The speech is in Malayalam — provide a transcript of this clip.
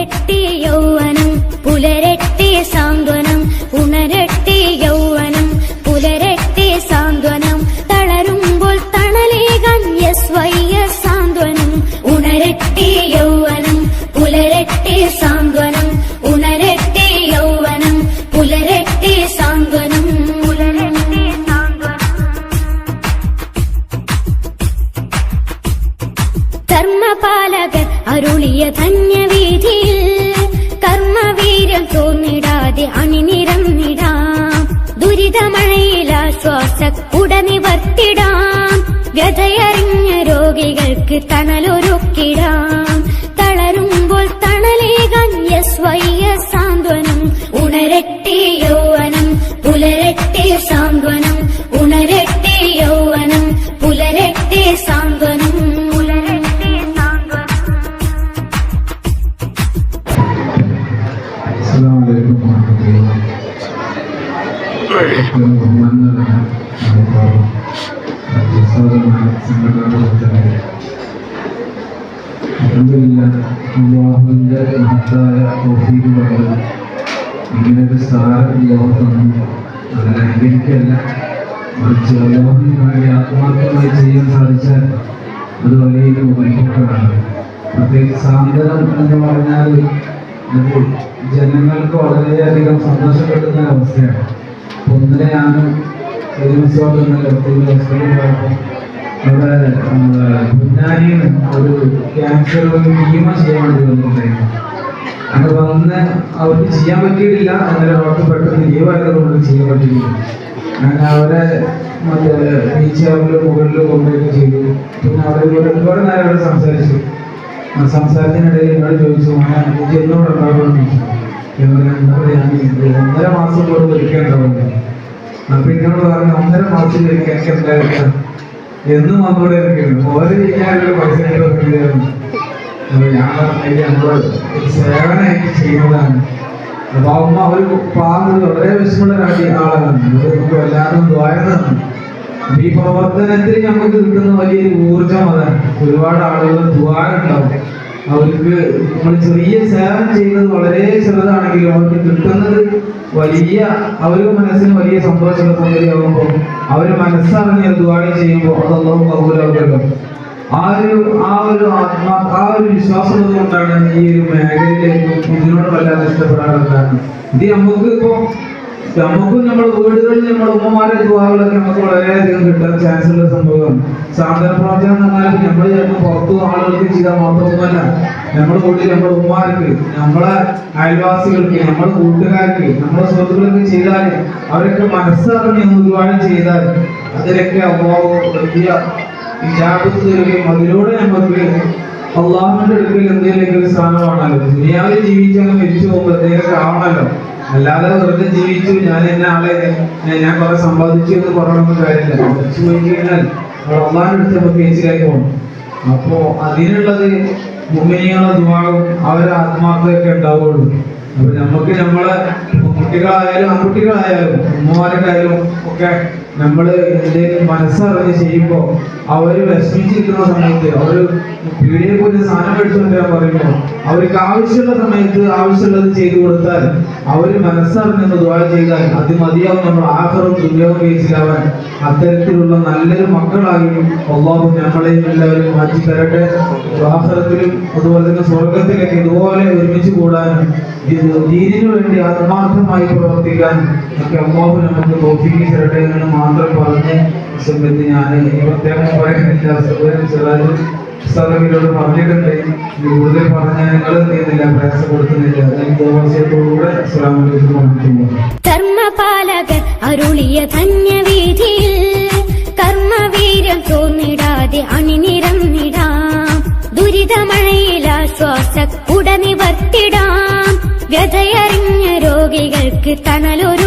പുലരട്ടി യൗവനം പുലരട്ടി സാന്ത്വനം ഉണരട്ടി യൗവനം പുലരട്ടി സാന്ത്വനം. തളരുമ്പോൾ തണലേകാൻ യെസ് വയ്യ സാന്ത്വനം. ഉണരട്ടി യൗവനം പുലരട്ടി സാന്ത്വനം ഉണരട്ടി യൗവനം പുലരട്ടി സാന്ത്വനം. കർമ്മപാലകർ അരുളിയ ധന്യവീതിയിൽ കർമ്മവീര്യം തോന്നിടാതെ അണിനിരന്നിടാം ദുരിതമഴയിൽ ആശ്വാസ ഉടനിവർത്തിടാം വ്യതയറിഞ്ഞ രോഗികൾക്ക് തണലൊരുക്കിടാം. തളരുമ്പോൾ തണലേകാൻ യെസ് السلام عليكم ورحمة الله ഏറ്റവും ബഹുമാനനായ നേതാവ്, പ്രസാദമായ സംഘടനാധിപത്യമായ അൽഹംദുലില്ലാ, അല്ലാഹുവിന്റെ മഹത്തായ തൗഫീഖ് കൊണ്ട് ഇങ്ങനെ ഒരു സ്ഥാനം ലോകം തന്നു അത് അംഗീകരിക്കല്ല മറിച്ച് അല്ലാഹുവിന് വേണ്ടി ആത്മാർത്ഥമായി ചെയ്യാൻ സാധിച്ചാൽ അത് വലിയൊരു വൈകിട്ടാണ് പ്രത്യേകിച്ച് സാന്ത്വനം എന്ന് പറഞ്ഞാൽ ജനങ്ങൾക്ക് വളരെയധികം സന്തോഷം കിട്ടുന്ന ഒരു അവസ്ഥയാണ് ഒന്നിനെയാണ് ഒരു ഒരു ക്യാൻസർ ഭീമ ചെയ്യാൻ വേണ്ടി വന്ന് അവർക്ക് ചെയ്യാൻ പറ്റിയിട്ടില്ല അങ്ങനെ അവർക്ക് പെട്ടെന്ന് ലീവായതുകൊണ്ട് ചെയ്യാൻ പറ്റിയില്ല അങ്ങനെ അവരെ മറ്റേ ബീച്ച് അവരുടെ മുകളിൽ ചെയ്തു. പിന്നെ അവരെ ഒരുപാട് നേരം അവിടെ സംസാരിച്ചു. സംസാരത്തിനിടയിൽ എന്നോട് ചോദിച്ചു "മോനെ, എനിക്ക് എന്നോട് ഉണ്ടാവുമെന്ന് ഒന്നര മാസം കൊണ്ട് ഒരിക്കലുണ്ടാവില്ല അപ്പൊ എന്നോട് പറഞ്ഞു ഒന്നര മാസം എനിക്ക് എനിക്ക് എന്തായാലും എന്നും വന്നോടെ ഓരോ ചെയ്യാനൊരു പൈസ ഞാൻ പറഞ്ഞില്ല ചെയ്യുന്നതാണ്. അപ്പൊ അമ്മ ഒരു പാമ്പ് വളരെ അടി ആളാണ് എല്ലാവരും ദ്വാരതാണ് ഈ പ്രവർത്തനത്തിൽ നമുക്ക് കിട്ടുന്ന വലിയൊരു ഊർജം അതാണ്. ഒരുപാട് ആളുകൾ ദ്വാരുണ്ടാവും അവർക്ക് നമ്മൾ ചെറിയ സേവനം ചെയ്യുന്നത് വളരെ ചെറുതാണെങ്കിലും അവർക്ക് കിട്ടുന്നത് വലിയ അവർക്ക് മനസ്സിന് വലിയ സന്തോഷമുള്ള സംഗതിയാകുമ്പോൾ അവർ മനസ്സറിഞ്ഞ് ദ്വാരം ചെയ്യുമ്പോൾ അതൊന്നും കൗരവല്ലോ ആ ഒരു ആ ഒരു ആത്മാ ആ ഒരു വിശ്വാസം കൊണ്ടാണ് ഈ ഒരു മേഖലയിലേക്ക് ഇതിനോട് വല്ലാതെ ഇഷ്ടപ്പെടാനുള്ള കാരണം ഇത് നമുക്ക് ഇപ്പോ നമുക്കും നമ്മുടെ വീടുകളിൽ നമ്മുടെ ഉമ്മമാരെ ദുവാകളൊക്കെ നമുക്ക് വളരെയധികം കിട്ടാൻ ചാൻസ് ഉള്ള സംഭവമാണ്. സാന്ത്വന പ്രവർത്തനം എന്ന് നമ്മൾ ചിലപ്പോൾ പുറത്തു ആളുകൾക്ക് ചെയ്താൽ മാത്രമൊന്നുമല്ല നമ്മുടെ വീട്ടിൽ നമ്മുടെ ഉമ്മമാർക്ക് നമ്മളെ അയൽവാസികൾക്ക് നമ്മുടെ കൂട്ടുകാർക്ക് നമ്മുടെ സുഹൃത്തുക്കൾക്ക് ചെയ്താൽ അവരൊക്കെ മനസ്സറിഞ്ഞ് ഒരുപാട് ചെയ്താൽ അതിലൊക്കെ അബോധം വലിയ അതിലൂടെ നമുക്ക് അള്ളാഹുവിന്റെ അടുക്കൽ എന്തെങ്കിലും സ്ഥാനമാണല്ലോ ദുനിയാവിൽ ജീവിച്ചങ്ങ് മരിച്ചു പോകുമ്പോൾ എന്തെങ്കിലും ആവണല്ലോ. അല്ലാതെ വെറുതെ ജീവിച്ചു ഞാൻ എന്നെ ആളെ ഞാൻ- കുറെ സമ്പാദിച്ചു എന്ന് പറയണമെന്ന് കാര്യമില്ല. മരിച്ചു പോയി കഴിഞ്ഞാൽ അള്ളാഹിന്റെ അടുത്ത് നമുക്ക് ഏച്ചിലായി പോകണം. അപ്പോ അതിനുള്ളത് മുമ്മിനികളെ ദുവാകും അവരെ ആത്മാർത്ഥതയൊക്കെ ഉണ്ടാവുള്ളൂ. അപ്പൊ നമുക്ക് നമ്മളെ കുട്ടികളായാലും ആൺകുട്ടികളായാലും ഉമ്മമാരൊക്കെയായാലും ഒക്കെ നമ്മൾ എന്തെങ്കിലും മനസ്സറിഞ്ഞ് ചെയ്യുമ്പോ അവർ വിഷമിച്ചിരിക്കുന്ന സമയത്ത് അവർ പീടിയെ പോലും സാധനം എടുത്തുകൊണ്ടിരാൻ പറയുമ്പോൾ അവർക്ക് ആവശ്യമുള്ള സമയത്ത് ആവശ്യമുള്ളത് ചെയ്തു കൊടുത്താൽ അവർ മനസ്സറിഞ്ഞ് ദ്വാര ചെയ്താൽ അത് മതിയാവും. നമ്മൾ ആഹാരവും ദുര്യോഗം കഴിച്ചിലാവാൻ അത്തരത്തിലുള്ള നല്ലൊരു മക്കളായും അള്ളാഹു ഞങ്ങളെയും എല്ലാവരും മാറ്റി തരട്ടെ ആഹാരത്തിലും അതുപോലെ തന്നെ സ്വർഗത്തിലൊക്കെ ഇതുപോലെ ഒരുമിച്ച് കൂടാനും ദീനിനു വേണ്ടി ആത്മാർത്ഥമായി പ്രവർത്തിക്കാൻ ഒക്കെ അള്ളാഹു നമുക്ക് തോഫിക്ക് തരട്ടെ എന്ന് മാത്രം പറഞ്ഞ് സമയത്ത് ഞാൻ പ്രത്യേകം പറയുന്നില്ല സദവിനോട് പറഞ്ഞിട്ടുണ്ട്. കൂടുതൽ പറഞ്ഞാൽ നിങ്ങൾ എന്തെയ്യുന്നില്ല പ്രയാസപ്പെടുത്തുന്നില്ല ദൈവവാസ്യത്തോടുകൂടെ അസ്സലാമു അലൈക്കും വറഹ്മത്തുള്ളാഹി അരുളിയ ധന്യവീതിയിൽ കർമ്മവീര്യം തോന്നിടാതെ അണിനിരന്നിടാം ദുരിതമഴയിൽ ആശ്വാസ ഉടനിവർത്തിടാം വ്യതയറിഞ്ഞ രോഗികൾക്ക് തണലൊരുക്കിടാം